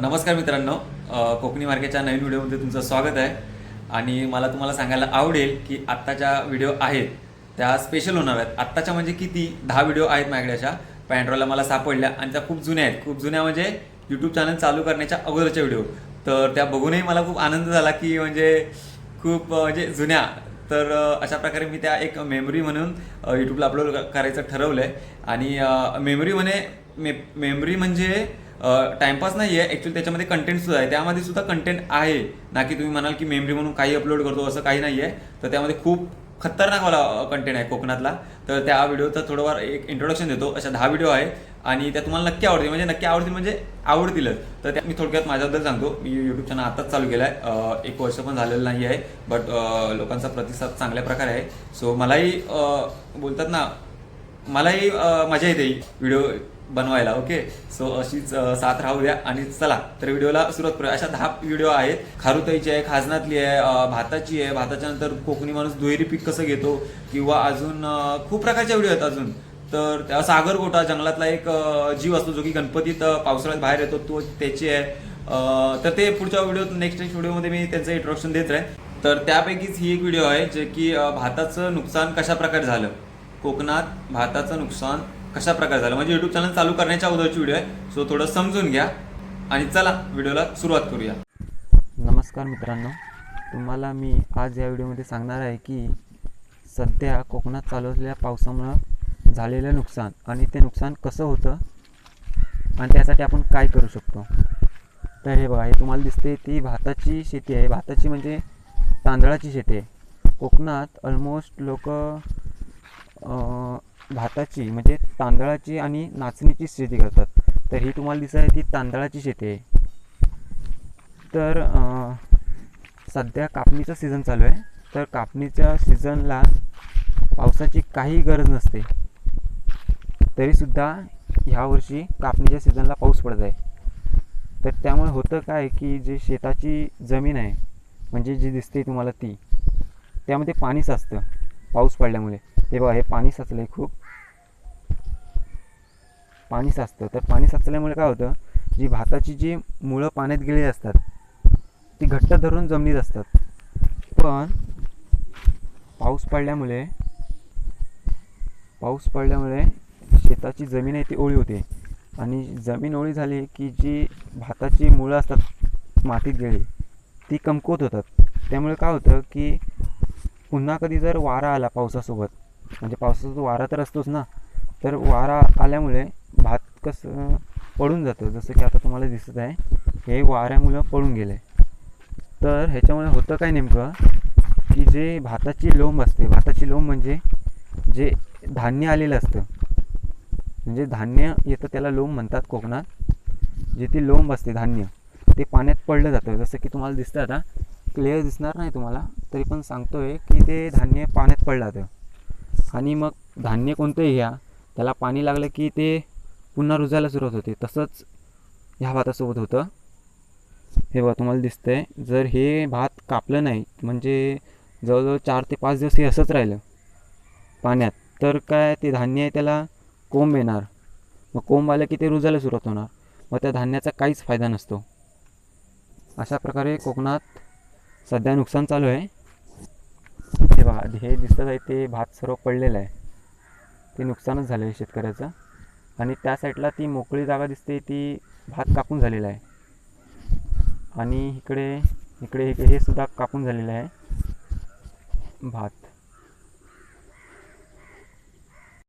नमस्कार मित्रांनो. कोकणी मार्केटच्या नवीन व्हिडिओमध्ये तुमचं स्वागत आहे. आणि मला तुम्हाला सांगायला आवडेल की आत्ताच्या व्हिडिओ आहेत त्या स्पेशल होणार आहेत. आत्ताच्या म्हणजे किती? दहा व्हिडिओ आहेत माझ्याकडे अशा पॅन्ड्रॉला मला सापडल्या आणि त्या खूप जुन्या आहेत. खूप जुन्या म्हणजे यूट्यूब चॅनल चालू करण्याच्या अगोदरच्या व्हिडिओ. तर त्या बघूनही मला खूप आनंद झाला की म्हणजे खूप म्हणजे जुन्या. तर अशा प्रकारे मी त्या एक मेमरी म्हणून यूट्यूबला अपलोड करायचं ठरवलं आहे आणि मेमरी म्हणे मे मेमरी म्हणजे टाइमपास नाही आहे ॲक्च्युली त्याच्यामध्ये कंटेंट सुद्धा आहे. त्यामध्ये सुद्धा कंटेंट आहे. ना की तुम्ही म्हणाल की मेमरी म्हणून काही अपलोड करतो असं काही नाही आहे तर त्यामध्ये खूप खतरनाक वाला कंटेंट आहे कोकणातला. तर त्या व्हिडिओचा थोडंफार एक इंट्रोडक्शन देतो. अशा दहा व्हिडिओ आहे. आणि त्या तुम्हाला नक्की आवडतील. म्हणजे नक्की आवडतील म्हणजे आवडतीलच. तर त्या मी थोडक्यात माझ्याबद्दल सांगतो. मी यूट्यूब चॅनल आताच चालू केला आहे एक वर्ष पण झालेलं नाही आहे. बट लोकांचा प्रतिसाद चांगल्या प्रकारे आहे. सो मलाही बोलतात ना मलाही मजा येते व्हिडिओ बनवायला ओके? सो अशीच साथ राहू द्या आणि चला तर व्हिडिओला सुरुवात करूया. अशा दहा व्हिडिओ आहेत. खारुताईची आहे खाजनातली आहे भाताची आहे. भाताच्या नंतर कोकणी माणूस दुहेरी पीक कसं घेतो किंवा अजून खूप प्रकारच्या व्हिडिओ आहेत अजून. तर त्या सागरगोटा जंगलातला एक जीव असतो जो की गणपतीत पावसाळ्यात बाहेर येतो तो त्याची आहे. तर ते पुढच्या व्हिडिओ नेक्स्ट नेक्स्ट व्हिडिओमध्ये मी त्यांचं इंट्रोडक्शन देत राहील तर त्यापैकीच ही एक व्हिडिओ आहे जे की भाताचं नुकसान कशा प्रकारे झालं? कोकणात भाताचं नुकसान कशा प्रकारे झालं? म्हणजे युट्यूब चॅनल चालू करण्याच्या अगोदरची व्हिडिओ आहे. सो थोडं समजून घ्या आणि चला व्हिडिओला सुरुवात करूया. नमस्कार मित्रांनो. तुम्हाला मी आज या व्हिडिओमध्ये सांगणार आहे की सध्या कोकणात चालू असलेल्या पावसामुळं झालेलं नुकसान आणि ते नुकसान कसं होतं आणि त्यासाठी आपण काय करू शकतो? तर हे बघा हे तुम्हाला दिसते ती भाताची शेती आहे. भाताची म्हणजे तांदळाची शेती आहे. कोकणात ऑलमोस्ट लोक भाताची म्हणजे तांदळाची आणि नाचणीची शेती करतात. तर ही तुम्हाला दिसत आहे ती तांदळाची शेती आहे. तर सध्या कापणीचं सीझन चालू आहे. तर कापणीच्या सीझनला पावसाची काही गरज नसते. तरीसुद्धा ह्या वर्षी कापणीच्या सीझनला पाऊस पडत आहे. तर त्यामुळे होतं काय की जे शेताची जमीन आहे म्हणजे जी दिसते तुम्हाला ती त्यामध्ये पाणी साचतं पाऊस पडल्यामुळे. हे बघा हे पाणी साचलं आहे खूप. पाणी साचतं तर पाणी साचल्यामुळे काय होतं जी भाताची जी मुळं पाण्यात गेलेली असतात ती घट्ट धरून जमिनीत असतात. पण पाऊस पडल्यामुळे पाऊस पडल्यामुळे शेताची जमीन आहे ती ओळी होते. आणि जमीन ओळी झाली की जी भाताची मुळं असतात मातीत गेली ती कमकुवत होतात. त्यामुळे काय होतं की पुन्हा कधी जर वारा आला पावसासोबत म्हणजे पावसाचा वारा तर असतोच ना तर वारा आल्यामुळे भात कसं पडून जातं जसं की आता तुम्हाला दिसत आहे हे वाऱ्यामुळं पडून गेलं आहे तर ह्याच्यामुळे होतं काय नेमकं की जे भाताची लोंब असते भाताची लोंब म्हणजे जे धान्य आलेलं असतं म्हणजे धान्य येतं त्याला लोंब म्हणतात कोकणात जे ती लोंब असते धान्य ते पाण्यात पडलं जातं. जसं की तुम्हाला दिसतं आता क्लिअर दिसणार नाही तुम्हाला तरी पण सांगतोय की ते धान्य पाण्यात पडलं जातं. आणि मग धान्य कोणतंही घ्या त्याला पाणी लागलं की ते पुन्हा रुजायला सुरुवात होते. तसंच ह्या भातासोबत होतं. हे बघा तुम्हाला दिसतंय. जर हे भात कापलं नाही म्हणजे जवळजवळ चार ते पाच दिवस हे असंच राहिलं पाण्यात तर काय ते धान्य आहे त्याला कोंब येणार. मग कोंब आलं की ते रुजायला सुरुवात होणार. मग त्या धान्याचा काहीच फायदा नसतो. अशा प्रकारे कोकणात सध्या नुकसान चालू आहे. हे बघा हे दिसत आहे ते भात सर्व पडलेलं आहे. ते नुकसानच झालं आहे शेतकऱ्याचं. आणि त्या साईडला ती मोकळी जागा दिसते ती भात कापून झालेला आहे. आणि इकडे इकडे हे हे सुद्धा कापून झालेलं आहे. भात.